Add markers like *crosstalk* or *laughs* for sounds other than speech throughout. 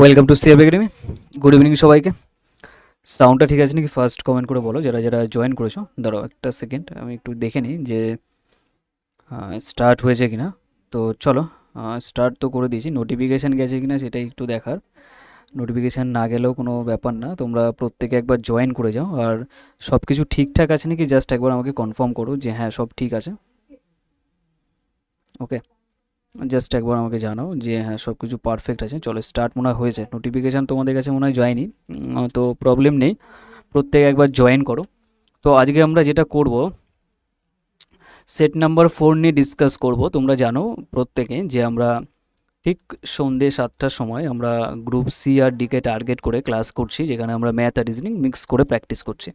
Welcome to CR academy good evening সবাইকে। সাউন্ডটা ঠিক আছে নাকি? ফার্স্ট কমেন্ট করে বলো। যারা যারা জয়েন করেছ, ধরো একটা সেকেন্ড আমি একটু দেখে নিই যে স্টার্ট হয়েছে কিনা। তো চলো স্টার্ট তো করে দিয়েছি। নোটিফিকেশান গেছে কিনা সেটাই একটু দেখার। নোটিফিকেশান না গেলেও কোনো ব্যাপার না। তোমরা প্রত্যেকে একবার জয়েন করে যাও। আর সব কিছু ঠিকঠাক আছে নাকি? জাস্ট একবার আমাকে কনফার্ম করো যে হ্যাঁ সব ঠিক আছে। ওকে জাস্ট একবার আমাকে জানাও যে হ্যাঁ সব কিছু পারফেক্ট আছে। চলো স্টার্ট মনে হয় হয়েছে। নোটিফিকেশান তোমাদের কাছে মনে হয় যায়নি। তো প্রবলেম নেই। প্রত্যেকে একবার জয়েন করো। তো আজকে আমরা যেটা করব সেট নাম্বার ফোর নিয়ে ডিসকাস করব। তোমরা জানো প্রত্যেকে যে আমরা ঠিক সন্ধ্যে সাতটার সময় আমরা গ্রুপ সি আর ডিকে টার্গেট করে ক্লাস করছি, যেখানে আমরা ম্যাথ আর রিজনিং মিক্স করে প্র্যাকটিস করছি।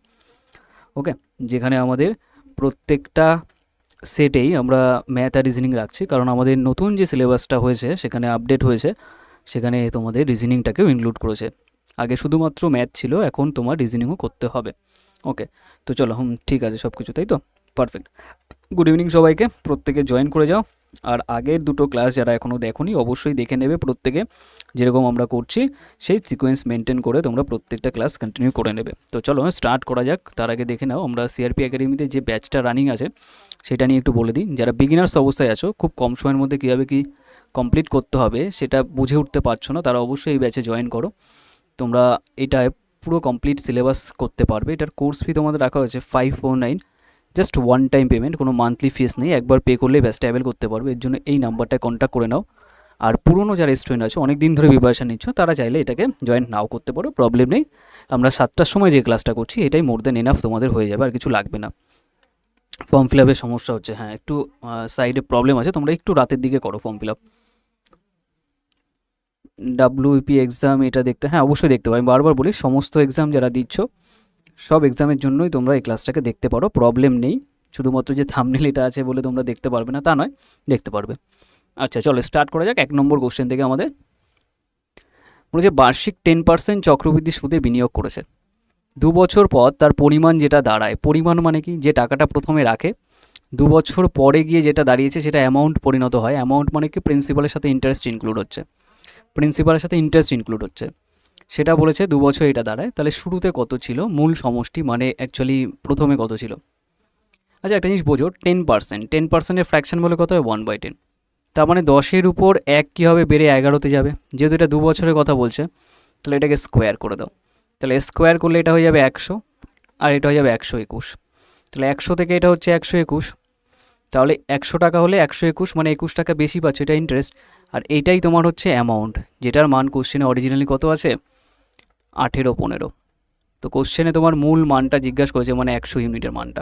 ওকে যেখানে আমাদের প্রত্যেকটা সেটেই আমরা ম্যাথ আর রিজনিং রাখছি, কারণ আমাদের নতুন যে সিলেবাসটা হয়েছে, সেখানে আপডেট হয়েছে, সেখানে তোমাদের রিজনিংটাকেও ইনক্লুড করেছে। আগে শুধুমাত্র ম্যাথ ছিল, এখন তোমার রিজনিংও করতে হবে। ওকে তো চলো, হুম, ঠিক আছে সব কিছু তাই তো? পারফেক্ট গুড ইভিনিং সবাইকে, প্রত্যেকে জয়েন করে যাও। আর আগের দুটো ক্লাস যারা এখনও দেখোনি, অবশ্যই দেখে নেবে প্রত্যেকে। যেরকম আমরা করছি, সেই সিকোয়েন্স মেনটেন করে তোমরা প্রত্যেকটা ক্লাস কন্টিনিউ করে নেবে। তো চলো স্টার্ট করা যাক। তার আগে দেখে নাও, আমরা সিআরপি একাডেমিতে যে ব্যাচটা রানিং আছে, সেটা নিয়ে একটু বলে দিই। যারা বিগিনার্স অবস্থায় আছো, খুব কম সময়ের মধ্যে কীভাবে কি কমপ্লিট করতে হবে, সেটা বুঝে উঠতে পারছ না, তারা অবশ্যই এই ব্যাচে জয়েন করো। তোমরা এটা পুরো কমপ্লিট সিলেবাস করতে পারবে। এটার কোর্স ফি তোমাদের রাখা হয়েছে five four nine just one time payment কোনো মান্থলি ফিস নেই, একবার পে করলে ব্যাচটা অ্যাভেল করতে পারবে। এর জন্য এই নাম্বারটায় কন্ট্যাক্ট করে নাও। আর পুরনো যারা স্টুডেন্ট আছে অনেক দিন ধরে প্রিপারেশন নিচ্ছ, তারা চাইলে এটাকে জয়েন নাও করতে পারো প্রবলেম নেই। আমরা সাতটার সময় যে ক্লাসটা করছি, এটাই মোর দেন এনাফ তোমাদের হয়ে যাবে, আর কিছু লাগবে না। ফর্ম ফিল আপের সমস্যা হচ্ছে হ্যাঁ একটু সাইডে প্রবলেম আছে, তোমরা একটু রাতের দিকে করো form fill up WP exam এটা দেখতে হ্যাঁ অবশ্যই দেখতে পারো। আমি বারবার বলি, সমস্ত এক্সাম যারা দিচ্ছ সব এক্সামের জন্যই তোমরা এই ক্লাসটাকে দেখতে পারো প্রবলেম নেই। শুধুমাত্র যে থামনেল এটা আছে বলে তোমরা দেখতে পারবে না, তা নয়, দেখতে পারবে। আচ্ছা চলো স্টার্ট করা যাক। এক নম্বর কোশ্চেন থেকে আমাদের। বলেছে, বার্ষিক টেন পার্সেন্ট চক্রবৃদ্ধি সুদে বিনিয়োগ করেছে। দু বছর পর তার পরিমাণ যেটা দাঁড়ায়, পরিমাণ মানে কি? যে টাকাটা প্রথমে রাখে, দু বছর পরে গিয়ে যেটা দাঁড়িয়েছে সেটা অ্যামাউন্ট পরিণত হয়। অ্যামাউন্ট মানে কি? প্রিন্সিপালের সাথে ইন্টারেস্ট ইনক্লুড হচ্ছে। প্রিন্সিপালের সাথে ইন্টারেস্ট ইনক্লুড হচ্ছে। সেটা বলেছে দু বছর এটা দাঁড়ায়। তাহলে শুরুতে কত ছিল? মূল সমষ্টি মানে অ্যাকচুয়ালি প্রথমে কত ছিল? আচ্ছা একটা জিনিস বোঝো টেন পার্সেন্ট টেন পার্সেন্টের ফ্র্যাকশন বলে কত হয়? ওয়ান বাই টেন তার মানে দশের উপর এক কী হবে? বেড়ে এগারোতে যাবে। যেহেতু এটা দু বছরের কথা বলছে, তাহলে এটাকে স্কোয়ার করে দাও। তাহলে স্কোয়ার করলে এটা হয়ে যাবে একশো, আর এটা হয়ে যাবে একশো একুশ। তাহলে একশো থেকে এটা হচ্ছে একশো একুশ। তাহলে একশো টাকা হলে একশো একুশ মানে একুশ টাকা বেশি পাচ্ছে, এটা ইন্টারেস্ট আর এইটাই তোমার হচ্ছে অ্যামাউন্ট যেটার মান কোশ্চেনে অরিজিনালি কত আছে? আঠেরো, পনেরো। তো কোশ্চেনে তোমার মূল মানটা জিজ্ঞাসা করেছে মানে একশো ইউনিটের মানটা।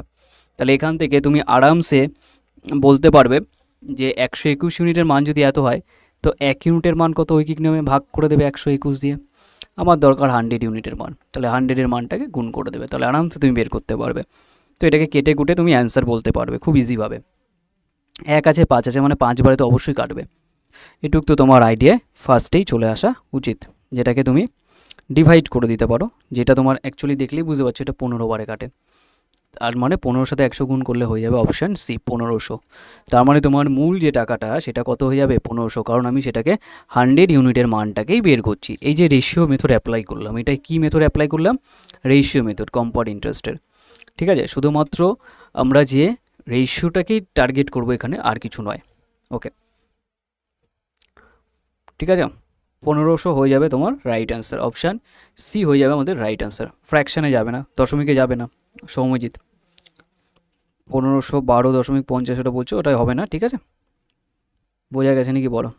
তাহলে এখান থেকে তুমি আরামসে বলতে পারবে যে একশো একুশ ইউনিটের মান যদি এত হয়, তো এক ইউনিটের মান কত ঐকিক নিয়মে ভাগ করে দেবে একশো একুশ দিয়ে? আমার দরকার হান্ড্রেড ইউনিটের মান। তাহলে হান্ড্রেডের মানটাকে গুণ করে দেবে। তাহলে আরামসে তুমি বের করতে পারবে। তো এটাকে কেটে কুটে তুমি অ্যান্সার বলতে পারবে খুব ইজিভাবে এক আছে, পাঁচ আছে মানে পাঁচবারে তো অবশ্যই কাটবে। এটুক তো তোমার আইডিয়ায় ফার্স্টেই চলে আসা উচিত, যেটাকে তুমি ডিভাইড করে দিতে পারো, যেটা তোমার অ্যাকচুয়ালি দেখলেই বুঝতে পারছ এটা পনেরো বারে কাটে। আর মানে পনেরোর সাথে একশো গুণ করলে হয়ে যাবে অপশান সি পনেরোশো। তার মানে তোমার মূল যে টাকাটা, সেটা কত হয়ে যাবে? পনেরোশো। কারণ আমি সেটাকে হান্ড্রেড ইউনিটের মানটাকেই বের করছি। এই যে রেশিও মেথড অ্যাপ্লাই করলাম, এটা কী মেথড অ্যাপ্লাই করলাম? রেশিও মেথড কম্পাউন্ড ইন্টারেস্টের ঠিক আছে? শুধুমাত্র আমরা যে রেশিওটাকেই টার্গেট করব এখানে আর কিছু নয়। ওকে ঠিক আছে? পনেরোশো হয়ে যাবে তোমার রাইট অ্যান্সার অপশান সি হয়ে যাবে আমাদের রাইট অ্যান্সার ফ্র্যাকশানে যাবে না, দশমিকে যাবে না, সৌম্যজিৎ। পনেরোশো বারো দশমিক পঞ্চাশ ওটা বলছো, ওটাই হবে না, ঠিক আছে? বোঝা গেছে নাকি বলো?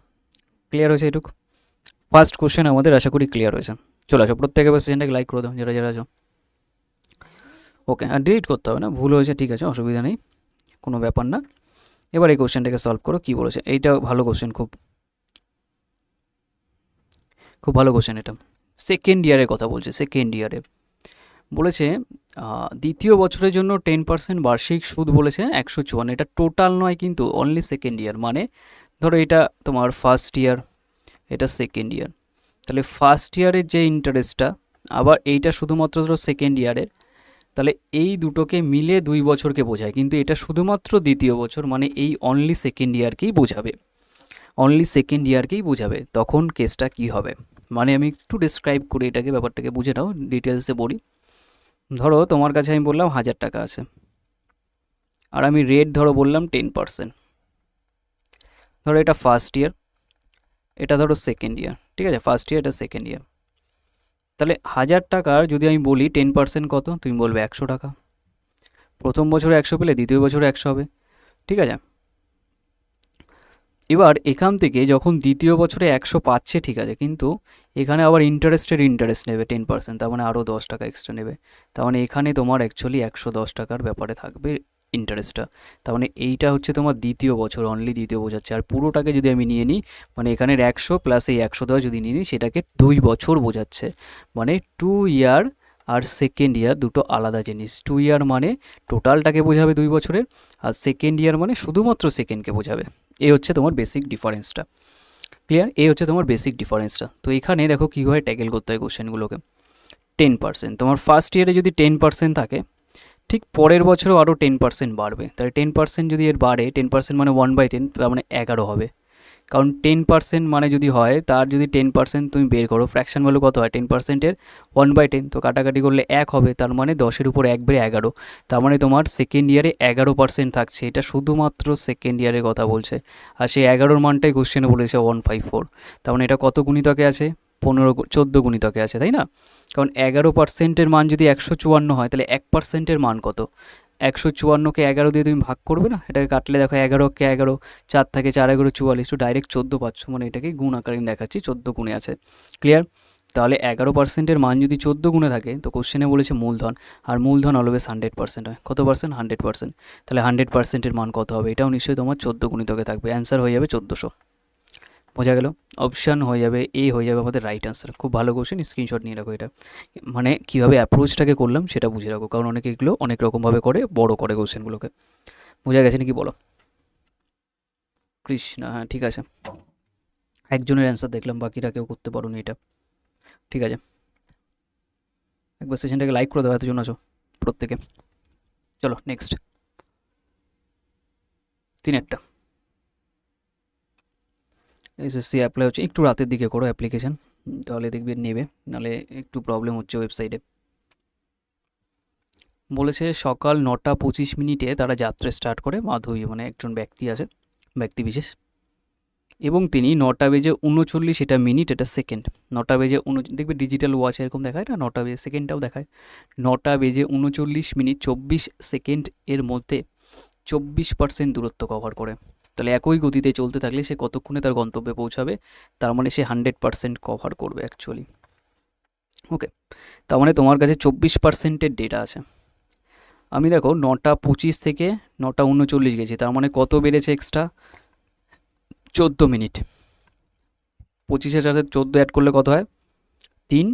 ক্লিয়ার হয়েছে এটুক? ফার্স্ট কোশ্চেন আমাদের আশা করি ক্লিয়ার হয়েছে। চলে আসো, প্রত্যেকে এবার সেশনটাকে লাইক করে দাও, যারা যারা আছো। ওকে আর ডিলিট করতে হবে না, ভুল হয়েছে, ঠিক আছে, অসুবিধা নেই, কোনো ব্যাপার না। এবার এই কোশ্চেনটাকে সলভ করো, কী বলেছে? এইটা ভালো কোশ্চেন খুব খুব ভালো কোশ্চেন এটা। সেকেন্ড ইয়ারের কথা বলছে সেকেন্ড ইয়ারে বলেছে দ্বিতীয় বছরের জন্য টেন পার্সেন্ট বার্ষিক সুদ বলেছে একশো চুয়ান্ন। এটা টোটাল নয় কিন্তু অনলি সেকেন্ড ইয়ার মানে ধরো এটা তোমার ফার্স্ট ইয়ার এটা সেকেন্ড ইয়ার তাহলে ফার্স্ট ইয়ারের যে ইন্টারেস্টটা আবার এইটা শুধুমাত্র ধরো সেকেন্ড ইয়ারের তাহলে এই দুটোকে মিলে দুই বছরকে বোঝায়। কিন্তু এটা শুধুমাত্র দ্বিতীয় বছর মানে এই অনলি সেকেন্ড ইয়ারকেই বোঝাবে। অনলি সেকেন্ড ইয়ারকেই বোঝাবে, তখন কেসটা কি হবে? মানে আমি একটু ডিসক্রাইব করি এটাকে, ব্যাপারটাকে বুঝে নাও ডিটেলসে বলি। ধরো তোমার কাছে আমি বললাম হাজার টাকা আছে। আর আমি রেট ধরো বললাম টেন পার্সেন্ট ধরো এটা ফার্স্ট ইয়ার এটা ধরো সেকেন্ড ইয়ার ঠিক আছে? ফার্স্ট ইয়ার এটা সেকেন্ড ইয়ার তাহলে হাজার টাকার যদি আমি বলি টেন পার্সেন্ট কত? তুমি বলবে একশো টাকা। প্রথম বছরে একশো পেলে দ্বিতীয় বছরে একশো হবে। ঠিক আছে? এবার এখান থেকে যখন দ্বিতীয় বছরে একশো পাচ্ছে, ঠিক আছে, কিন্তু এখানে আবার ইন্টারেস্টের ইন্টারেস্ট নেবে টেন পার্সেন্ট, তার মানে আরও দশ টাকা এক্সট্রা নেবে। তার মানে এখানে তোমার অ্যাকচুয়ালি একশো দশ টাকার ব্যাপারে থাকবে ইন্টারেস্টটা তার মানে এইটা হচ্ছে তোমার দ্বিতীয় বছর অনলি দ্বিতীয় বোঝাচ্ছে আর পুরোটাকে যদি আমি নিয়ে নিই মানে এখানের একশো প্লাস এই একশো দশ যদি নিয়ে নিই, সেটাকে দুই বছর বোঝাচ্ছে। মানে টু ইয়ার আর সেকেন্ড ইয়ার দুটো আলাদা জিনিস। টু ইয়ার মানে টোটালটাকে বোঝাবে দুই বছরের, আর সেকেন্ড ইয়ার মানে শুধুমাত্র সেকেন্ডকে বোঝাবে। এই হচ্ছে তোমার বেসিক ডিফারেন্সটা ক্লিয়ার এই হচ্ছে তোমার বেসিক ডিফারেন্সটা তো এখানে দেখো কীভাবে ট্যাকেল করতে হয় কোশ্চেনগুলোকে টেন পার্সেন্ট তোমার ফার্স্ট ইয়ারে যদি টেন পার্সেন্ট থাকে, ঠিক পরের বছরও আরও টেন পার্সেন্ট বাড়বে। তাহলে টেন পার্সেন্ট যদি এর বাড়ে টেন পার্সেন্ট মানে ওয়ান বাই টেন তার মানে এগারো হবে। কারণ টেন পার্সেন্ট মানে যদি হয়, তার যদি টেন পার্সেন্ট তুমি বের করো ফ্র্যাকশন ভ্যালু কত হয়? টেন পার্সেন্টের ওয়ান বাই টেন তো কাটাকাটি করলে এক হবে, তার মানে দশের উপর এক বেড়ে এগারো। তার মানে তোমার সেকেন্ড ইয়ারে এগারো পার্সেন্ট থাকছে, এটা শুধুমাত্র সেকেন্ড ইয়ারের কথা বলছে। আর সেই এগারোর মানটাই কোশ্চেনে বলেছে ওয়ান ফাইভ ফোর তার মানে এটা কত গুণিতকে আছে? পনেরো চোদ্দ গুণিতকে আছে, তাই না? কারণ এগারো পার্সেন্টের মান যদি একশো চুয়ান্ন হয়, তাহলে এক পার্সেন্টের মান কত? একশো চুয়ান্নকে এগারো দিয়ে তুমি ভাগ করবে না? এটাকে কাটলে দেখো এগারোকে এগারো, চার থেকে চার, এগারো, চুয়াল্লিশ, তো ডাইরেক্ট চোদ্দ পাচ্ছ। মানে এটাকে গুণ আকারে আমি দেখাচ্ছি, চোদ্দ গুণে আছে। ক্লিয়ার তাহলে এগারো পার্সেন্টের মান যদি চোদ্দ গুণে থাকে, তো কোশ্চেনে বলেছে মূলধন, আর মূলধন অলওয়েজ হান্ড্রেড পার্সেন্ট হয়। কত পার্সেন্ট হান্ড্রেড পার্সেন্ট তাহলে হান্ড্রেড পার্সেন্টের মান কত হবে? এটাও নিশ্চয়ই তোমার চোদ্দ গুণিতকে থাকবে। অ্যান্সার হয়ে যাবে চোদ্দোশো। বোঝা গেল। অপশান হয়ে যাবে এ হয়ে যাবে আমাদের রাইট আনসার খুব ভালো কোশ্চেন স্ক্রিনশট নিয়ে রাখো এটা। মানে কীভাবে অ্যাপ্রোচটাকে করলাম সেটা বুঝে রাখো, কারণ অনেকে এগুলো অনেক রকমভাবে করে, বড় করে কোশ্চেনগুলোকে বোঝা গেছে নাকি বলো? কৃষ্ণা হ্যাঁ ঠিক আছে। একজনের অ্যান্সার দেখলাম, বাকিরা কেউ করতে পারো এটা। ঠিক আছে। একবার সেশনটাকে লাইক করে দেওয়া এতজন আছো, প্রত্যেকে। চলো নেক্সট তিন একটা। এসএসসি অ্যাপ্লাই হচ্ছে। একটু রাতের দিকে করো অ্যাপ্লিকেশান তাহলে দেখবে নেবে। নাহলে একটু প্রবলেম হচ্ছে ওয়েবসাইটে বলেছে সকাল নটা পঁচিশ মিনিটে তারা যাত্রা স্টার্ট করে। মাধবী মানে একজন ব্যক্তি আছে, ব্যক্তি বিশেষ। এবং তিনি নটা বেজে উনচল্লিশ এটা মিনিট এটা সেকেন্ড নটা বেজে উন দেখবে ডিজিটাল ওয়াচ এরকম দেখায় না? নটা বেজে সেকেন্ডটাও দেখায়। নটা বেজে উনচল্লিশ মিনিট চব্বিশ সেকেন্ড এর মধ্যে চব্বিশ পার্সেন্ট দূরত্ব কভার করে। তাহলে একই গতিতে চলতে থাকলে সে কতক্ষণে তার গন্তব্যে পৌঁছাবে? তার মানে সে হান্ড্রেড পার্সেন্ট কভার করবে অ্যাকচুয়ালি ওকে তার মানে তোমার কাছে চব্বিশ পার্সেন্টের ডেটা আছে। আমি দেখো নটা পঁচিশ থেকে নটা উনচল্লিশ গেছি, তার মানে কত বেড়েছে এক্সট্রা চোদ্দ মিনিট। পঁচিশের সাথে চোদ্দ অ্যাড করলে কত হয়? তিন,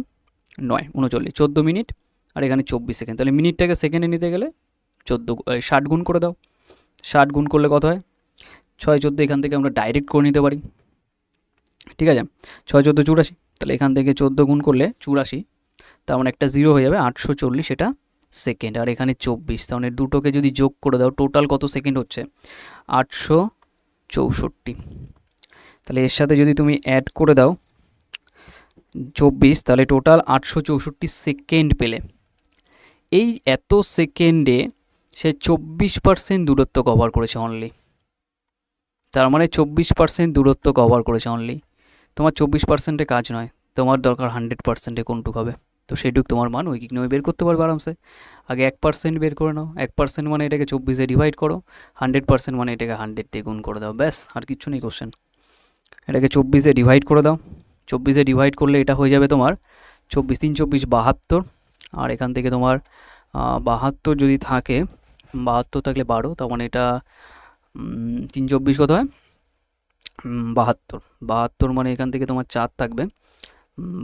নয়, উনচল্লিশ। চোদ্দ মিনিট আর এখানে চব্বিশ সেকেন্ড তাহলে মিনিটটাকে সেকেন্ডে নিতে গেলে চোদ্দ ষাট গুণ করে দাও। ষাট গুণ করলে কত হয়? ছয় চোদ্দ এখান থেকে আমরা ডাইরেক্ট করে নিতে পারি। ঠিক আছে? ছয় চোদ্দ চুরাশি, তাহলে এখান থেকে চোদ্দ গুণ করলে চুরাশি, তার মানে একটা জিরো হয়ে যাবে আটশো চল্লিশ এটা সেকেন্ড আর এখানে চব্বিশ, তার মানে দুটোকে যদি যোগ করে দাও টোটাল কত সেকেন্ড হচ্ছে? আটশো চৌষট্টি। তাহলে এর সাথে যদি তুমি অ্যাড করে দাও, চব্বিশ, তাহলে টোটাল আটশো চৌষট্টি সেকেন্ড পেলে। এই এত সেকেন্ডে সে চব্বিশ পার্সেন্ট দূরত্ব কভার করেছে অনলি তার মানে চব্বিশ পার্সেন্ট দূরত্ব কভার করেছে অনলি তোমার চব্বিশ পার্সেন্টে কাজ নয়, তোমার দরকার হান্ড্রেড পার্সেন্টে কোনটুক হবে। তো সেইটুক তোমার মান উইকিক নয় বের করতে পারবে আরামসে। আগে এক পার্সেন্ট বের করে নাও, এক পার্সেন্ট মানে এটাকে চব্বিশে ডিভাইড করো হান্ড্রেড পার্সেন্ট মানে এটাকে হান্ড্রেড দিয়ে গুণ করে দাও, ব্যাস, আর কিচ্ছু নেই কোশ্চেন এটাকে চব্বিশে ডিভাইড করে দাও। চব্বিশে ডিভাইড করলে এটা হয়ে যাবে তোমার চব্বিশ তিন, চব্বিশ বাহাত্তর। আর এখান থেকে তোমার বাহাত্তর যদি থাকে, বাহাত্তর থাকলে বারো, তার মানে এটা তিন চব্বিশ কত হয়? বাহাত্তর। বাহাত্তর মানে এখান থেকে তোমার চার থাকবে।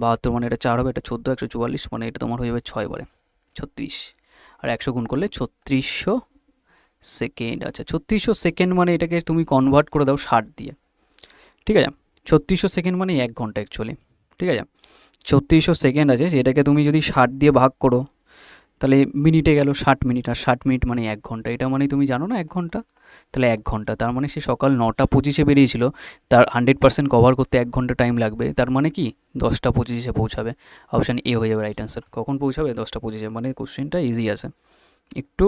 বাহাত্তর মানে এটা চার হবে, এটা চোদ্দ, একশো চুয়াল্লিশ মানে এটা তোমার হয়ে যাবে ছয় বারে, ছত্রিশ। আর একশো গুণ করলে ছত্রিশশো সেকেন্ড। আচ্ছা ছত্রিশশো সেকেন্ড মানে এটাকে তুমি কনভার্ট করে দাও ষাট দিয়ে। ঠিক আছে? ছত্রিশশো সেকেন্ড মানে এক ঘণ্টা অ্যাকচুয়ালি ঠিক আছে? ছত্রিশশো সেকেন্ড আছে যেটাকে তুমি যদি ষাট দিয়ে ভাগ করো তাহলে মিনিটে গেল ষাট মিনিট, আর ষাট মিনিট মানে এক ঘণ্টা। এটা মানে তুমি জানো না, এক ঘণ্টা? তাহলে এক ঘণ্টা। তার মানে সে সকাল নটা পঁচিশে বেরিয়েছিল, তার হান্ড্রেড পার্সেন্ট কভার করতে এক ঘণ্টা টাইম লাগবে। তার মানে কি? দশটা পঁচিশে পৌঁছাবে। অপশান এ হয়ে যাবে রাইট অ্যান্সার কখন পৌঁছাবে? দশটা পঁচিশে। মানে কোশ্চেনটা ইজি আছে। একটু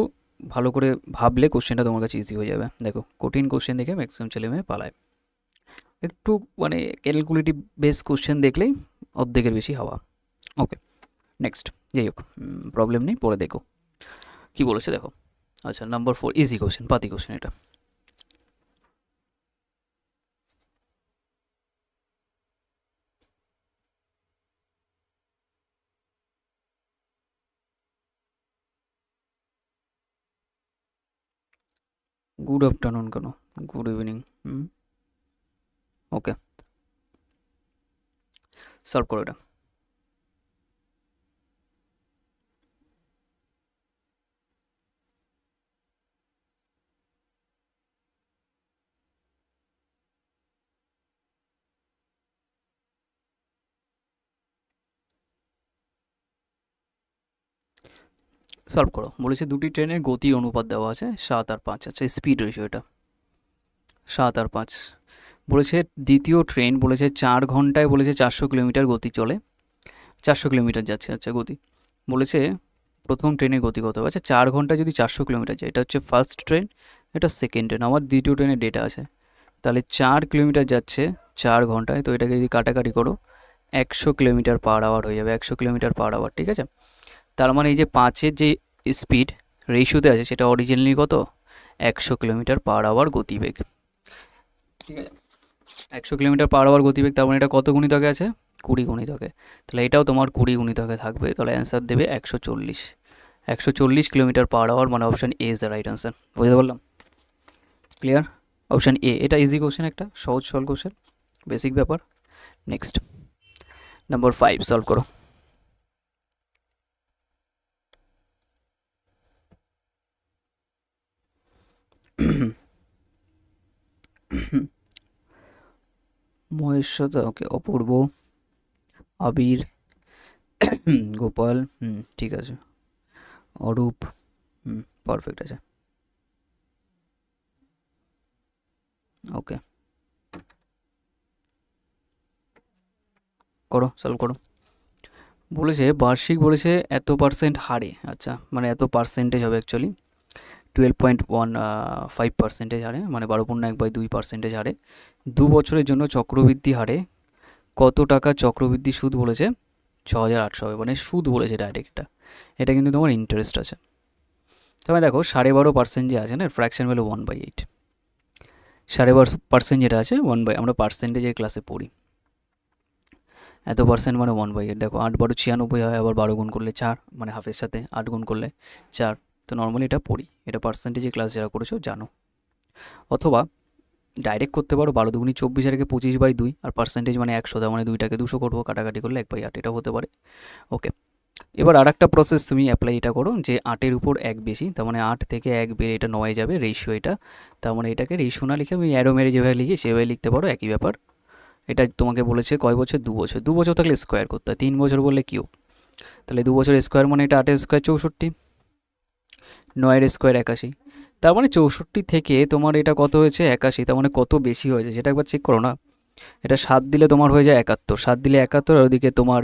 ভালো করে ভাবলে কোশ্চেনটা তোমার কাছে ইজি হয়ে যাবে। দেখো, কঠিন কোশ্চেন দেখে ম্যাক্সিমাম ছেলে মেয়ে পালায়। একটু মানে ক্যালকুলেটিভ বেস কোশ্চেন দেখলেই অর্ধেকের বেশি হাওয়া। ওকে নেক্সট যাই হোক প্রবলেম নেই, পরে দেখো। কি বলেছে দেখো? আচ্ছা নাম্বার ফোর ইজি কোশ্চেন পাতি কোশ্চেন এটা। গুড আফটারনুন কেন? Good evening hmm? ওকে সলভ করো এটা। সলভ করো। বলেছে দুটি ট্রেনের গতি অনুপাত দেওয়া আছে, সাত আর পাঁচ। আচ্ছা স্পিড রেশিও এটা। সাত আর পাঁচ। বলেছে দ্বিতীয় ট্রেন বলেছে চার ঘন্টায় বলেছে চারশো কিলোমিটার গতি চলে। চারশো কিলোমিটার যাচ্ছে আচ্ছা গতি। বলেছে প্রথম ট্রেনের গতি কত? হবে আচ্ছা চার ঘন্টায় যদি চারশো কিলোমিটার যায়, এটা হচ্ছে ফার্স্ট ট্রেন এটা সেকেন্ড ট্রেন আমার দ্বিতীয় ট্রেনের ডেটা আছে। তাহলে চার কিলোমিটার যাচ্ছে চার ঘন্টায়, তো এটাকে যদি কাটাকাটি করো, একশো কিলোমিটার পার আওয়ার হয়ে যাবে, একশো কিলোমিটার পার আওয়ার ঠিক আছে? তার মানে এই যে পাঁচের যে স্পিড রেশিওতে আছে সেটা অরিজিনালি কত? একশো কিলোমিটার পার আওয়ার গতিবেগ। ঠিক আছে। একশো কিলোমিটার পার আওয়ার গতিবেগ তার মানে এটা কত গুণিতকে আছে? কুড়ি গুণিতকে। তাহলে এটাও তোমার কুড়ি গুণিতকে থাকবে। তাহলে অ্যান্সার দেবে একশো চল্লিশ। একশো চল্লিশ কিলোমিটার পার আওয়ার মানে option A is the right answer বুঝতে পারলাম? ক্লিয়ার অপশান এ এটা ইজি কোশ্চেন একটা সহজ সল কোশ্চেন বেসিক ব্যাপার। নেক্সট নাম্বার ফাইভ সলভ করো। মহেশ্বতা ওকে অপূর্ব, আবির, গোপাল, হুম, ঠিক আছে। অরূপ, হুম পারফেক্ট আছে। ওকে করো সলভ করো। বলেছে, বার্ষিক বলেছে এত পার্সেন্ট হারে আচ্ছা মানে এত পার্সেন্টেজ হবে actually twelve point one five percentage হারে মানে বারো পূর্ণ এক বাই দুই পার্সেন্টেজ হারে। দু বছরের জন্য চক্রবৃদ্ধি হারে কত টাকা চক্রবৃদ্ধি সুদ বলেছে? ছ হাজার আটশো হবে মানে সুদ বলেছে ডাইরেক্ট এটা। এটা কিন্তু তোমার ইন্টারেস্ট আছে। তবে দেখো, সাড়ে বারো পার্সেন্ট যে আছে না fraction value one by eight সাড়ে বারো পার্সেন্ট যেটা আছে ওয়ান বাই আমরা পার্সেন্টেজের ক্লাসে পড়ি। এত পার্সেন্ট মানে ওয়ান বাই এইট দেখো, আট বারো ছিয়ানব্বই হয়, আবার বারো গুণ করলে চার মানে হাফের সাথে আট গুণ করলে চার। তো নর্মালি এটা পড়ি। এটা পার্সেন্টেজে ক্লাস যারা করেছ, জানো। অথবা ডাইরেক্ট করতে পারো বারো দুগুনি চব্বিশ রেখে পঁচিশ বাই দুই, আর পার্সেন্টেজ মানে একশো, তার মানে দুইটাকে দুশো করব, কাটাকাটি করলে এক বাই আট, এটাও হতে পারে। ওকে এবার আর একটা প্রসেস তুমি অ্যাপ্লাই এটা করো যে আটের উপর এক বেশি, তার মানে আট থেকে এক বেড়ে এটা নয় যাবে রেশিও এটা। তার মানে এটাকে রেশিও না লিখে আমি অ্যারো মেরে যেভাবে লিখি সেভাবে লিখতে পারো, একই ব্যাপার। এটা তোমাকে বলেছে কয় বছর? দু বছর। দু বছর থাকলে স্কোয়ার করতে হয়। তিন বছর বললে কিউ তাহলে দু বছর স্কোয়ার মানে এটা আটের স্কোয়ার চৌষট্টি। নয়ের স্কোয়ার একাশি। তার মানে চৌষট্টি থেকে তোমার এটা কত হয়েছে? একাশি। তার মানে কত বেশি হয়েছে? সেটা একবার চেক করো না। এটা সাত দিলে তোমার হয়ে যায় একাত্তর। সাত দিলে একাত্তর আর ওদিকে তোমার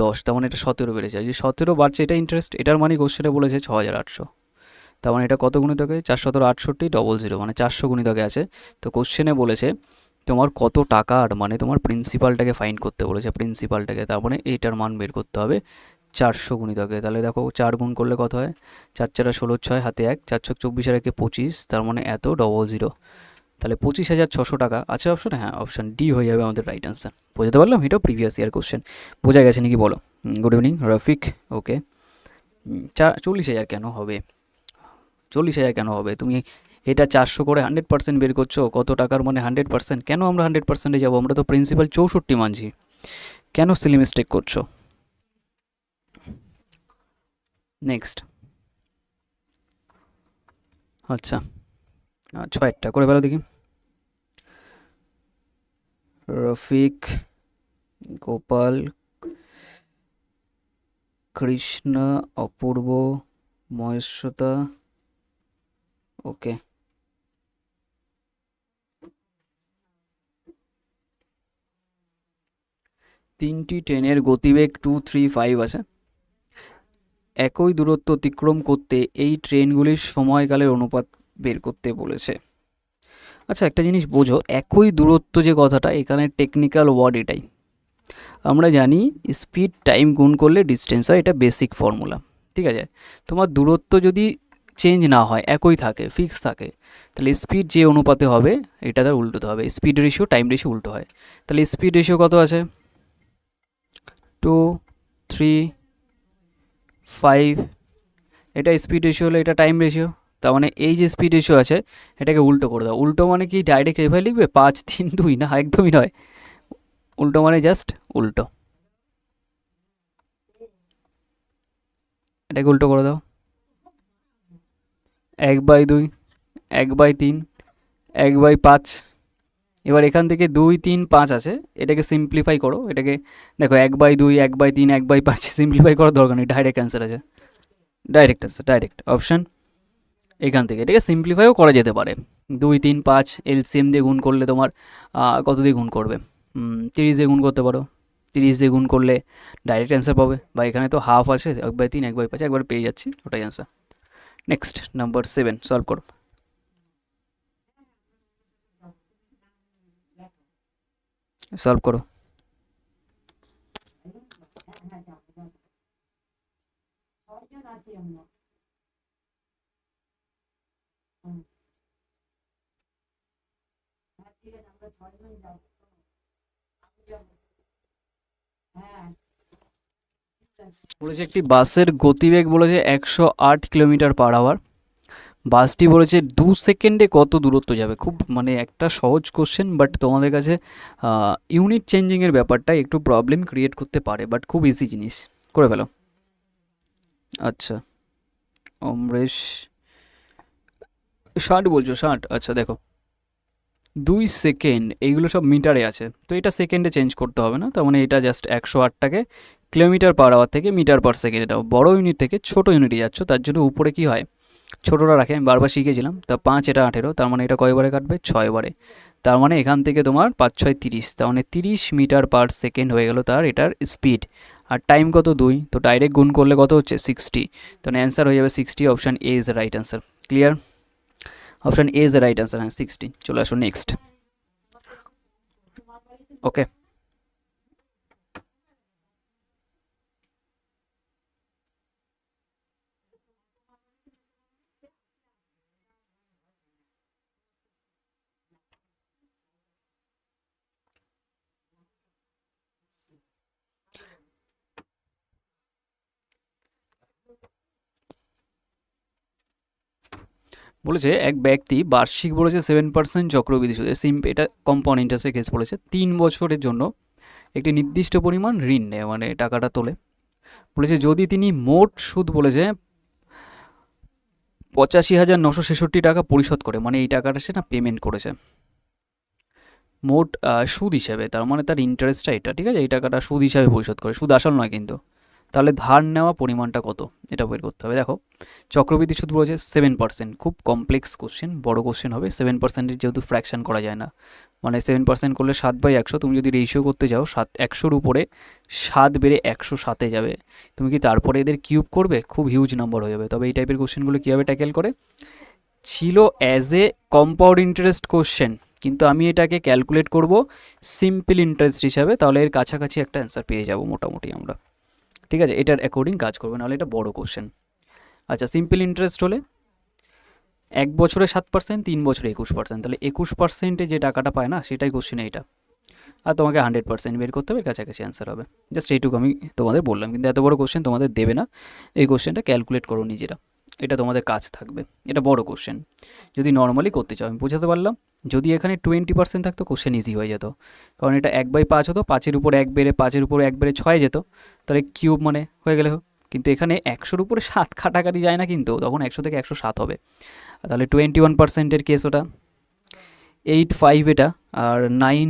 দশ। তার মানে এটা সতেরো বেড়ে যায় যে সতেরো বাড়ছে, এটা ইন্টারেস্ট এটার মানে কোশ্চেনে বলেছে ছ হাজার আটশো। তার মানে এটা কত গুণিতকে চার সতেরো আটষট্টি ডবল জিরো মানে চারশো গুণিতকে আছে। তো কোশ্চেনে বলেছে, তোমার কত টাকার মানে তোমার প্রিন্সিপালটাকে ফাইন করতে বলেছে। প্রিন্সিপালটাকে তার মানে এইটার মান বের করতে হবে। চারশো গুণিতকে তাহলে দেখো চার গুণ করলে কত হয়? চার চারা ষোলো, ছয় হাতে এক, চার ছক চব্বিশের একে পঁচিশ, তার মানে এত ডবল জিরো তাহলে পঁচিশ হাজার ছশো টাকা। আছে অপশন হ্যাঁ অপশান ডি হয়ে যাবে আমাদের রাইট অ্যান্সার বোঝাতে পারলাম এটাও প্রিভিয়াস ইয়ার কোশ্চেন বোঝা গেছে নাকি? বলো। Good evening Rafiq. ওকে। চা চল্লিশ হাজার কেন হবে? চল্লিশ হাজার কেন হবে? তুমি এটা চারশো করে হান্ড্রেড পার্সেন্ট বের করছ, কত টাকার মানে হান্ড্রেড পার্সেন্ট কেন আমরা হান্ড্রেড পার্সেন্টে যাব? আমরা তো প্রিন্সিপাল চৌষট্টি মানছি। কেন সিলি মিস্টেক করছ? নেক্সট আচ্ছা। ছয়টা করে ফেলো দেখি। রফিক, গোপাল, কৃষ্ণা, অপূর্ব, মহেশ্বতা, ওকে। তিনটি ট্রেনের গতিবেগ টু থ্রি ফাইভ আছে। একই দূরত্ব অতিক্রম করতে এই ট্রেনগুলির সময়কালের অনুপাত বের করতে বলেছে। আচ্ছা একটা জিনিস বোঝো, একই দূরত্ব যে কথাটা, এখানে টেকনিক্যাল ওয়ার্ড এটাই। আমরা জানি স্পিড টাইম গুণ করলে ডিস্টেন্স হয়, এটা বেসিক ফর্মুলা ঠিক আছে? তোমার দূরত্ব যদি চেঞ্জ না হয়, একই থাকে ফিক্স থাকে, তাহলে স্পিড যে অনুপাতে হবে, এটা তার উল্টোতে হবে। স্পিড রেশিও টাইম রেশিও উল্টো হয়। তাহলে স্পিড রেশিও কত আছে? টু থ্রি ফাইভ এটা স্পিড রেশিও হলো এটা টাইম রেশিও তার মানে এই যে স্পিড রেশিও আছে, এটাকে উল্টো করে দাও। উল্টো মানে কি? ডাইরেক্ট এভাবে লিখবে? পাঁচ, তিন, দুই, না, একদমই নয়। উল্টো মানে জাস্ট উল্টো। এটাকে উল্টো করে দাও। এক বাই দুই, এক বাই তিন, এক বাই পাঁচ এবার এখান থেকে দুই, তিন, পাঁচ আছে। এটাকে সিম্পলিফাই করো। এটাকে দেখো এক বাই দুই, এক বাই তিন, এক বাই পাঁচ *laughs* সিম্পলিফাই করার দরকার নেই। ডাইরেক্ট অ্যান্সার আছে। ডাইরেক্ট অ্যান্সার ডাইরেক্ট অপশান এখান থেকে এটাকে সিম্পলিফাইও করা যেতে পারে। দুই, তিন, পাঁচ এলসিএম দিয়ে গুণ করলে তোমার কত দিয়ে গুণ করবে? তিরিশ দিয়ে গুণ করতে পারো। তিরিশ দিয়ে গুণ করলে ডাইরেক্ট অ্যান্সার পাবে। বা এখানে তো হাফ আছে, এক বাই তিন, এক বাই পাঁচ, একবার পেয়ে যাচ্ছি। ওটাই answer next number seven solve করো। সলভ করো। বলেছে একটি বাসের গতিবেগ বলেছে একশো আট কিলোমিটার পার আওয়ার বাসটি বলেছে দু সেকেন্ডে কত দূরত্ব যাবে। খুব মানে একটা সহজ কোশ্চেন বাট তোমাদের কাছে ইউনিট চেঞ্জিংয়ের ব্যাপারটা একটু প্রবলেম ক্রিয়েট করতে পারে বাট খুব ইজি জিনিস। করে ফেলো। আচ্ছা। অমরেশ। ষাট বলছো, ষাট? আচ্ছা দেখো। দুই সেকেন্ড, এইগুলো সব মিটারে আছে। তো এটা সেকেন্ডে চেঞ্জ করতে হবে না, তার মানে এটা জাস্ট একশো আটটাকে কিলোমিটার পার আওয়ার থেকে মিটার পার সেকেন্ড এটা বড়ো ইউনিট থেকে ছোটো ইউনিটে যাচ্ছ, তার জন্য উপরে কি হয়? ছোটোটা রাখে, আমি বারবার শিখেছিলাম। তা পাঁচ এটা আঠেরো, তার মানে এটা কয়বারে কাটবে? ছয়বারে তার মানে এখান থেকে তোমার পাঁচ, ছয়, তিরিশ। তার মানে তিরিশ মিটার পার সেকেন্ড হয়ে গেল তার এটার স্পিড। আর টাইম কত? দুই। তো ডাইরেক্ট গুণ করলে কত হচ্ছে? সিক্সটি। তো অ্যান্সার হয়ে যাবে sixty, option A is right answer. Clear? Option A is right answer হ্যাঁ সিক্সটি। চলে আসো নেক্সট। ওকে। বলেছে, এক ব্যক্তি বার্ষিক বলেছে সেভেন পার্সেন্ট চক্রবৃদ্ধি। সুদে সিম এটা কম্পাউন্ড ইন্টারেস্টের কেস বলেছে। তিন বছরের জন্য একটি নির্দিষ্ট পরিমাণ ঋণ নেয় মানে টাকাটা তোলে। বলেছে, যদি তিনি মোট সুদ বলেছে পঁচাশি হাজার নশো ছেষট্টি টাকা পরিশোধ করে মানে এই টাকাটা সে না পেমেন্ট করেছে। মোট সুদ হিসাবে, তার মানে তার ইন্টারেস্টটা এটা, ঠিক আছে? এই টাকাটা সুদ হিসাবে পরিশোধ করে, সুদ আসল নয় কিন্তু। তাহলে ধার নেওয়া পরিমাণটা কত? এটা বের করতে হবে। দেখো, চক্রবৃদ্ধি সুদ বলেছে সেভেন পার্সেন্ট খুব কমপ্লেক্স কোশ্চেন বড় কোশ্চেন হবে। সেভেন পার্সেন্টের যেহেতু ফ্র্যাকশন করা যায় না। মানে সেভেন পার্সেন্ট করলে সাত বাই একশো, তুমি যদি রেশিও করতে যাও, সাত, একশোর উপরে সাত বেড়ে একশো সাতে যাবে। তুমি কি তারপরে এদের কিউব করবে? খুব হিউজ নাম্বার হয়ে যাবে। তবে এই টাইপের কোশ্চেনগুলো কীভাবে ট্যাকেল করে? ছিল as a compound interest question কিন্তু আমি এটাকে ক্যালকুলেট করব সিম্পল ইন্টারেস্ট হিসাবে। তাহলে এর কাছাকাছি একটা অ্যান্সার পেয়ে যাব মোটামুটি আমরা। ঠিক আছে, এটার অ্যাকর্ডিং কাজ করবে, নাহলে এটা বড় কোশ্চেন আচ্ছা সিম্পল ইন্টারেস্ট হলে এক বছরে সাত পার্সেন্ট তিন বছরে একুশ পার্সেন্ট তাহলে একুশ পার্সেন্টে যে টাকাটা পায় না, সেটাই কোশ্চেন এইটা। আর তোমাকে হান্ড্রেড পার্সেন্ট বের করতে হবে কাছাকাছি অ্যান্সার হবে। জাস্ট এইটুকু আমি তোমাদের বললাম, কিন্তু এত বড় কোশ্চেন তোমাদের দেবে না, এই কোশ্চেনটা ক্যালকুলেট করো নিজেরা। এটা তোমাদের কাজ থাকবে। এটা বড় কোশ্চেন যদি নর্মালি করতে চাও, আমি বোঝাতে পারলাম। যদি এখানে টোয়েন্টি পার্সেন্ট থাকতো কোশ্চেন ইজি হয়ে যেত। কারণ এটা এক বাই পাঁচ হতো, পাঁচের উপর এক বেড়ে, পাঁচের উপর এক বেড়ে ছয় যেত। তাহলে কিউব মানে হয়ে গেলে কিন্তু এখানে একশোর উপরে সাত কাটাকাটি যায় না কিন্তু, তখন একশো থেকে একশো সাত হবে। তাহলে টোয়েন্টি ওয়ান পার্সেন্টের কেস ওটা। এইট ফাইভ এটা, আর নাইন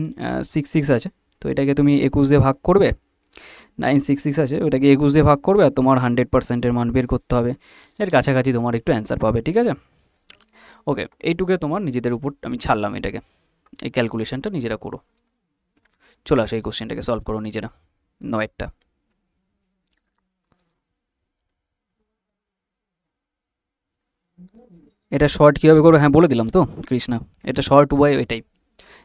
সিক্স সিক্স আছে। তো এটাকে তুমি একুশ দিয়ে ভাগ করবে। নাইন সিক্স সিক্স আছে ওটাকে একুশ দিয়ে ভাগ করবে আর তোমার হান্ড্রেড পার্সেন্টের মান বের করতে হবে। এর কাছাকাছি তোমার একটু অ্যান্সার পাবে, ঠিক আছে? ওকে, এইটুকে তোমার নিজেদের উপর আমি ছাড়লাম এটাকে। এই ক্যালকুলেশনটা নিজেরা করো। চলে আসো এই কোশ্চেনটাকে সলভ করো নিজেরা, নয়েরটা। এটা শর্ট কীভাবে করব? হ্যাঁ বলে দিলাম তো, কৃষ্ণা। এটা শর্ট ওয়াই এটাই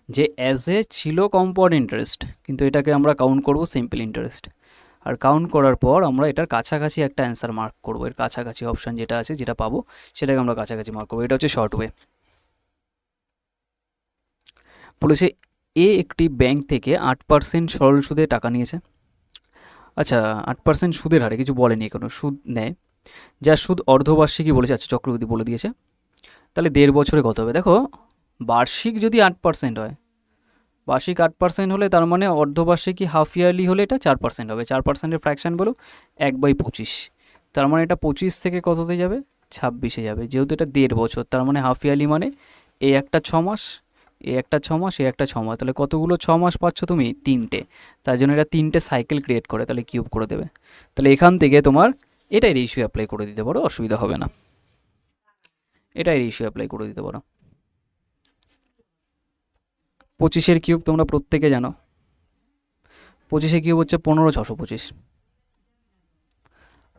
যে অ্যাজ এ ছিল কম্পাউন্ড ইন্টারেস্ট কিন্তু এটাকে আমরা কাউন্ট করব সিম্পল ইন্টারেস্ট আর কাউন্ট করার পর আমরা এটার কাছাকাছি একটা অ্যান্সার মার্ক করব। এর কাছাকাছি অপশান যেটা আছে, যেটা পাবো, সেটাকে আমরা কাছাকাছি মার্ক করব। এটা হচ্ছে শর্ট ওয়ে বলেছে, এ একটি ব্যাংক থেকে আট পার্সেন্ট সরল সুদে টাকা নিয়েছে। আচ্ছা আট পার্সেন্ট সুদের হারে কিছু বলেনি এখনও, সুদ নেয়। যার সুদ অর্ধবার্ষিকই বলেছে আচ্ছা চক্রবর্তী বলে দিয়েছে। তাহলে দেড় বছরে কত হবে? দেখো বার্ষিক যদি আট পার্সেন্ট হয়, বার্ষিক আট পার্সেন্ট হলে তার মানে অর্ধবার্ষিকী হাফ ইয়ারলি হলে এটা চার পার্সেন্ট হবে। চার পার্সেন্টের ফ্র্যাকশান বলো এক বাই পঁচিশ। তার মানে এটা পঁচিশ থেকে কততে যাবে? ছাব্বিশে যাবে। যেহেতু এটা দেড় বছর, তার মানে হাফ ইয়ারলি মানে এ একটা ছ মাস, এ একটা ছ মাস, এ একটা ছ মাস। তাহলে কতগুলো ছ মাস পাচ্ছ তুমি? তিনটে। তার জন্য এটা তিনটে সাইকেল ক্রিয়েট করে, তাহলে কিউব করে দেবে। তাহলে এখান থেকে তোমার এটাই রেশিও অ্যাপ্লাই করে দিতে পারো, অসুবিধা হবে না। এটাই রেশিও অ্যাপ্লাই করে দিতে পারো। পঁচিশের কিউব তোমরা প্রত্যেকে জানো। পঁচিশে কিউব হচ্ছে পনেরো ছশো পঁচিশ।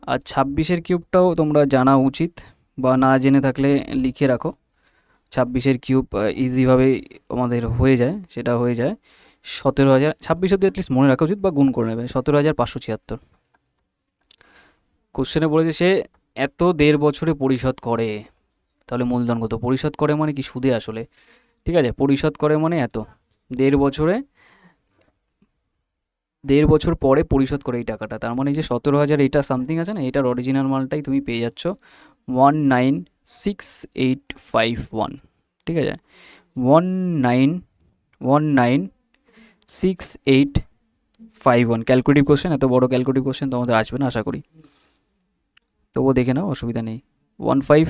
আর ছাব্বিশের কিউবটাও তোমরা জানা উচিত বা না জেনে থাকলে লিখে রাখো। ছাব্বিশের কিউব ইজিভাবে আমাদের হয়ে যায়, সেটা হয়ে যায় সতেরো হাজার, ছাব্বিশ অব্দি অ্যাটলিস্ট মনে রাখা উচিত বা গুণ করে নেবে, সতেরো হাজার পাঁচশো ছিয়াত্তর। কোশ্চেনে বলেছে, সে এত দেড় বছরে পরিশোধ করে। তাহলে মূলধন কত? পরিশোধ করে মানে কি সুদে আসলে? ঠিক আছে? পরিশোধ করে মানে এত। দেড় বছরে, দেড় বছর পরে পরিশোধ করে এই টাকাটা। তার মানে যে সতেরো হাজার এটা সামথিং আছে না, এটার অরিজিনাল মালটাই তুমি পেয়ে যাচ্ছ one nine six eight five one ঠিক আছে? One nine one nine six eight five one calculative question এত বড় ক্যালকুলেটিভ কোশ্চেন তোমাদের আসবে না, আশা করি। তবুও দেখে নাও, অসুবিধা নেই। One five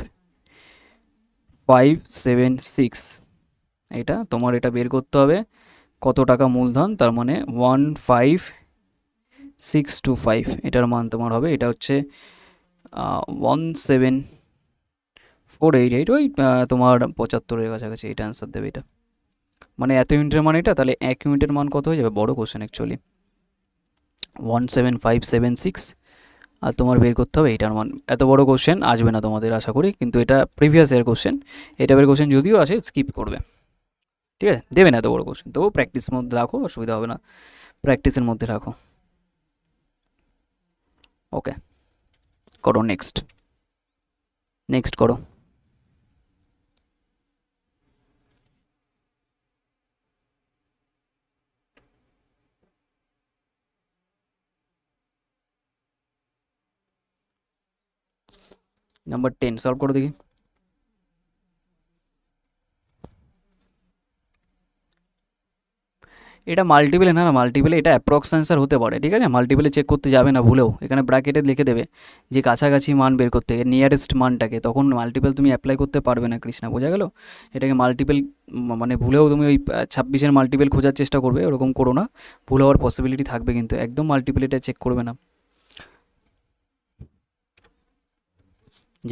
five seven six এটা তোমার এটা বের করতে হবে। কত টাকা মূলধন? তার মানে one five six two five, এটার মান তোমার হবে। এটা হচ্ছে one seven four eight eight, ওই তোমার পঁচাত্তরের কাছাকাছি এটা অ্যান্সার দেবে এটা। মানে এত ইউনিটের মান এটা, তাহলে এক ইউনিটের মান কত হয়ে যাবে? বড় question actually one seven five seven six, আর তোমার বের করতে হবে এইটার মান। এত বড় কোশ্চেন আসবে না তোমাদের আশা করি, কিন্তু এটা প্রিভিয়াস ইয়ার কোশ্চেন এটা টাইপের কোশ্চেন যদিও আসে স্কিপ করবে। ঠিক আছে দেবে না এত বড় কোশ্চেন তবু প্র্যাকটিসের মধ্যে রাখো অসুবিধা হবে না প্র্যাকটিসের মধ্যে রাখো ওকে করো নেক্সট নেক্সট করো নাম্বার টেন সলভ করো দেখি এটা মাল্টিপেলে না না মাল্টিপেলে এটা অ্যাপ্রক্স অ্যান্সার হতে পারে, ঠিক আছে? মাল্টিপেলে চেক করতে যাবে না, ভুলেও। এখানে ব্র্যাকেটে লিখে দেবে যে কাছাকাছি মান বের করতে নিয়ারেস্ট মানটাকে। তখন মাল্টিপেল তুমি অ্যাপ্লাই করতে পারবে না, কৃষ্ণা, বোঝা গেল? এটাকে মাল্টিপেল মানে ভুলেও তুমি ওই ছাব্বিশের মাল্টিপেল খোঁজার চেষ্টা করবে, ওরকম করো না। ভুল হওয়ার পসিবিলিটি থাকবে কিন্তু, একদম মাল্টিপেল এটা চেক করবে না।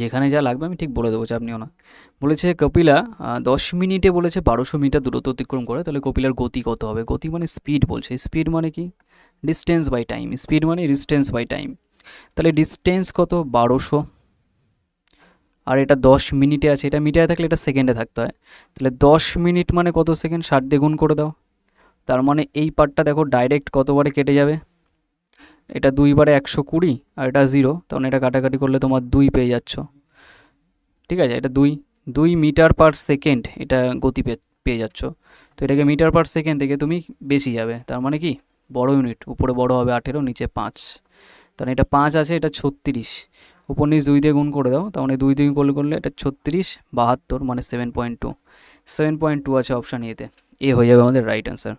যেখানে যা লাগবে আমি ঠিক বলে দেবো, চাপ নিও না। বলেছে, কপিলা দশ মিনিটে বলেছে বারোশো মিটার দূরত্ব অতিক্রম করে, তাহলে কপিলার গতি কত হবে? গতি মানে স্পিড বলছে। স্পিড মানে কি? ডিস্টেন্স বাই টাইম স্পিড মানে ডিস্টেন্স বাই টাইম তাহলে ডিস্টেন্স কত? বারোশো। আর এটা দশ মিনিটে আছে, এটা মিটারে থাকলে এটা সেকেন্ডে থাকতে হয়। তাহলে দশ মিনিট মানে কত সেকেন্ড? ষাট দিয়ে গুণ করে দাও। তার মানে এই পার্টটা দেখো ডাইরেক্ট কতবারে কেটে যাবে? এটা দুইবারে একশো কুড়ি আর এটা জিরো, তখন এটা কাটাকাটি করলে তোমার দুই পেয়ে যাচ্ছ। ঠিক আছে, এটা দুই দুই মিটার পার সেকেন্ড এটা গতি পেয়ে যাচ্ছ। তো এটাকে মিটার পার সেকেন্ড থেকে তুমি বেশি যাবে, তার মানে কি? বড় ইউনিট, উপরে বড় হবে আঠেরো, নিচে পাঁচ। তাহলে এটা পাঁচ আছে, এটা ছত্রিশ। উপর নিচ দুই দিয়ে গুণ করে দাও, তার মানে দুই দিয়ে গুণ করলে এটা ছত্রিশ, বাহাত্তর মানে seven point two seven point two আছে অপশান এতে এ হয়ে যাবে আমাদের রাইট অ্যান্সার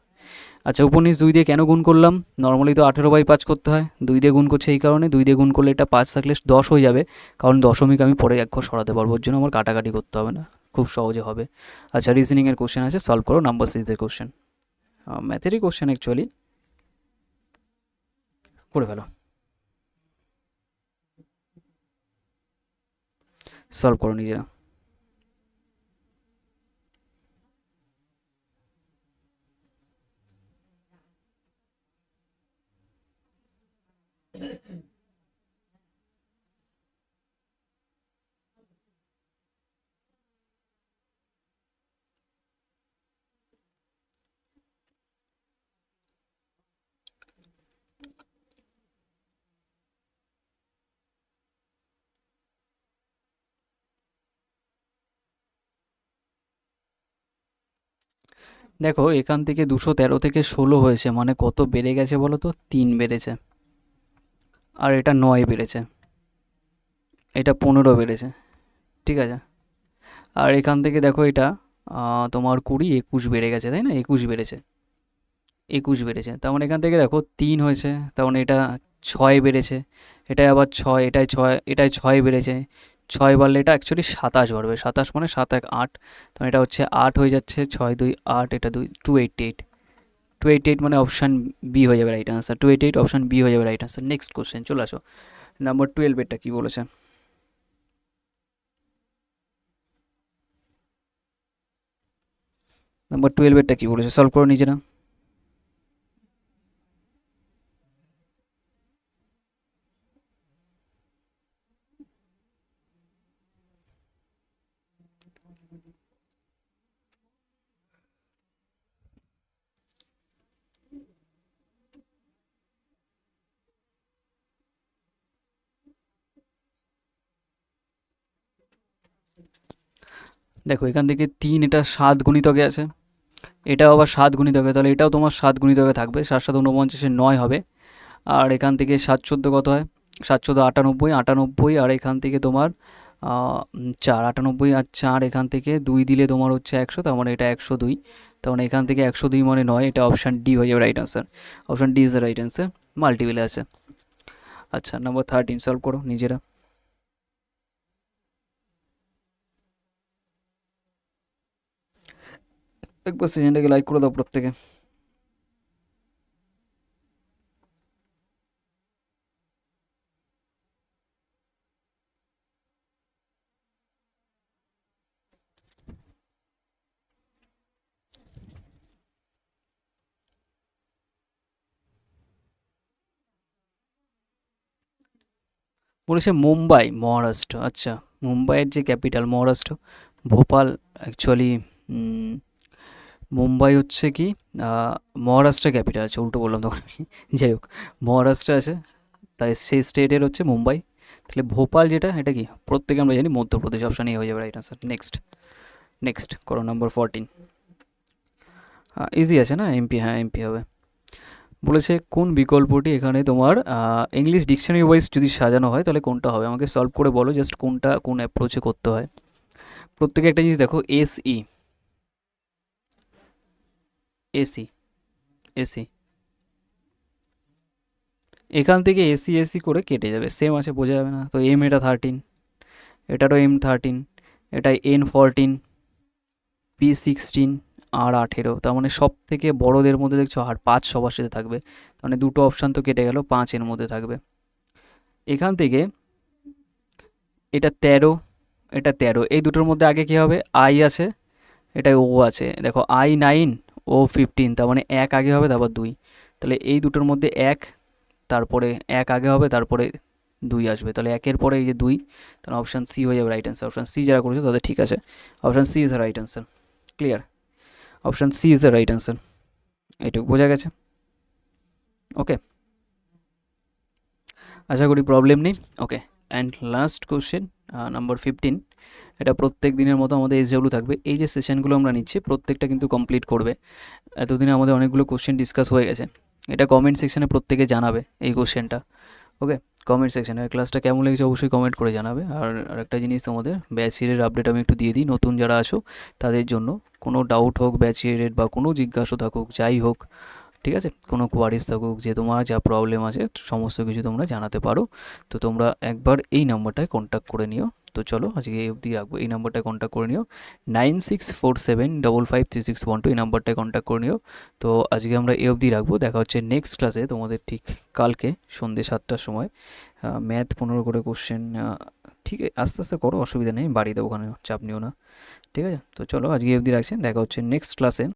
আচ্ছা উপনিশ দুই দিয়ে কেন গুণ করলাম? নর্মালি তো আঠেরো বাই পাঁচ করতে হয়। দুই দিয়ে গুণ করছে এই কারণে। দুই দিয়ে গুণ করলে এটা পাঁচ থাকলে দশ হয়ে যাবে। কারণ দশমিক আমি পরে এক ঘর সরাতে পারব। ওর জন্য আমার কাটাকাটি করতে হবে না। খুব সহজে হবে। আচ্ছা রিজনিংয়ের কোশ্চেন আছে। সলভ করো নাম্বার সিরিজের কোশ্চেন ম্যাথেরই কোশ্চেন অ্যাকচুয়ালি করে ফেলো। সলভ করো নিজেরা। দেখো, এখান থেকে দুশো তেরো থেকে ষোলো হয়েছে। মানে কত বেড়ে গেছে বলো তো? তিন বেড়েছে। আর এটা নয় বেড়েছে। এটা পনেরো বেড়েছে। ঠিক আছে? আর এখান থেকে দেখো এটা তোমার কুড়ি, একুশ বেড়ে গেছে, তাই না? একুশ বেড়েছে। একুশ বেড়েছে। তার মানে এখান থেকে দেখো, তিন হয়েছে। তার মানে এটা ছয় বেড়েছে। এটাই আবার ছয়, এটাই ছয় এটাই ছয় বেড়েছে। ছয় বাড়লে এটা অ্যাকচুয়ালি সাতাশ বাড়বে। সাতাশ মানে সাত এক আট। তো এটা হচ্ছে আট হয়ে যাচ্ছে ছয় দুই আট, এটা দুই two eighty eight two eighty eight মানে অপশান বি হয়ে যাবে right answer two eight eight option B হয়ে যাবে রাইট আনসার নেক্সট কোশ্চেন চলে আসো। নাম্বার টুয়েলভ এটা কী বলেছে? নাম্বার টুয়েলভেরটা কী বলেছে? সলভ করো নিজেরা। দেখো, এখান থেকে তিন, এটা সাত গুণিতকে আছে। এটাও আবার সাত গুণিতকে, তাহলে এটাও তোমার সাত গুণিতকে থাকবে। সাত সাত উনপঞ্চাশে নয় হবে। আর এখান থেকে সাত চোদ্দ কত হয়? সাত চোদ্দ, আটানব্বই আটানব্বই, আর এখান থেকে তোমার চার, আটানব্বই আর চার এখান থেকে দুই দিলে তোমার হচ্ছে একশো, তার মানে এটা একশো দুই। তার মানে এখান থেকে একশো দুই মানে নয়, এটা অপশান ডি হয়ে যাবে right answer option D is the right answer মাল্টিপলে আছে। আচ্ছা নাম্বার থার্টিন সলভ করো নিজেরা। একবার সেশনটাকে লাইক করে দাও প্রত্যেকে। বলেছে মুম্বাই, মহারাষ্ট্র। আচ্ছা মুম্বাইয়ের যে ক্যাপিটাল মহারাষ্ট্র, ভোপাল অ্যাকচুয়ালি মুম্বাই হচ্ছে কি আহ, মহারাষ্ট্র ক্যাপিটাল আছে উল্টো বললাম তখন আমি। যাই হোক মহারাষ্ট্রে আছে তাই সেই স্টেটের হচ্ছে মুম্বাই। তাহলে ভোপাল যেটা এটা কি? প্রত্যেকে আমরা জানি মধ্যপ্রদেশ অপশান এ হয়ে যাবে রাইট আনসার নেক্সট নেক্সট করো নম্বর ফোরটিন ইজি আছে না এমপি হ্যাঁ এমপি হবে। বলেছে কোন বিকল্পটি এখানে তোমার ইংলিশ ডিকশনারি ওয়াইজ যদি সাজানো হয় তাহলে কোনটা হবে? আমাকে সলভ করে বলো জাস্ট কোনটা কোন অ্যাপ্রোচে করতে হয়। প্রত্যেকে একটা জিনিস দেখো এস ই এসি এসি। এখান থেকে এসি এসি করে কেটে যাবে সেম আছে, বোঝা যাবে না। তো এম এটা থার্টিন এটারও এম থার্টিন এটা এন ফোরটিন পি সিক্সটিন আর আঠেরো। তার মানে সব থেকে বড়োদের মধ্যে দেখছ আর পাঁচ সবার সাথে থাকবে। তার মানে দুটো অপশান তো কেটে গেল, পাঁচ এর মধ্যে থাকবে। এখান থেকে এটা তেরো এটা তেরো। এই দুটোর মধ্যে আগে কী হবে? আই আছে এটা ও আছে। দেখো আই নাইন ও ফিফটিন তার মানে এক আগে হবে, তারপর দুই। তাহলে এই দুটোর মধ্যে এক, তারপরে এক আগে হবে, তারপরে দুই আসবে। তাহলে একের পরে এই যে দুই, তাহলে অপশান সি হয়ে যাবে রাইট অ্যান্সার অপশান সি যারা করেছে তাদের ঠিক আছে। Option C is the right answer clear option C is the right answer এইটুকু বোঝা গেছে? ওকে আশা করি প্রবলেম নেই। Okay and last question number fifteen এটা প্রত্যেক দিনের মতো আমাদের এসডব্লিউ থাকবে। এই যে সেশনগুলো আমরা নিচ্ছি, প্রত্যেকটা কিন্তু কমপ্লিট করবে। এতদিনে আমাদের অনেকগুলো কোশ্চেন ডিসকাস হয়ে গেছে। এটা কমেন্ট সেকশানে প্রত্যেকে জানাবে এই কোশ্চেনটা ওকে কমেন্ট সেকশানে ক্লাসটা কেমন লেগেছে অবশ্যই কমেন্ট করে জানাবে। আর আরেকটা জিনিস তোমাদের ব্যাচ ইয়ারের আপডেট আমি একটু দিয়ে দিই। নতুন যারা আসো তাদের জন্য কোনো ডাউট হোক ব্যাচ ইয়ারের বা কোনো জিজ্ঞাসা থাকুক, যাই হোক ঠিক আছে? কোনো কোয়ারিজ থাকুক, যে তোমার যা প্রবলেম আছে, সমস্ত কিছু তোমরা জানাতে পারো। তো তোমরা একবার এই নাম্বারটায় কন্ট্যাক্ট করে নিও। তো চলো, আজকে এই অবধি রাখব। এই নাম্বারটায় কন্ট্যাক্ট করে নিও। Nine six four seven double five three six one two এই নাম্বারটায় কন্ট্যাক্ট করে নিও। তো আজকে আমরা এই অবধি রাখব। দেখা হচ্ছে নেক্সট ক্লাসে তোমাদের ঠিক কালকে সন্ধ্যে সাতটার সময়। ম্যাথ পনেরো করে কোশ্চেন ঠিক আছে আস্তে আস্তে করো, অসুবিধা নেই। বাড়িতে ওখানে চাপ নিও না। ঠিক আছে? তো চলো, আজকে অবধি রাখছেন দেখা হচ্ছে নেক্সট ক্লাসে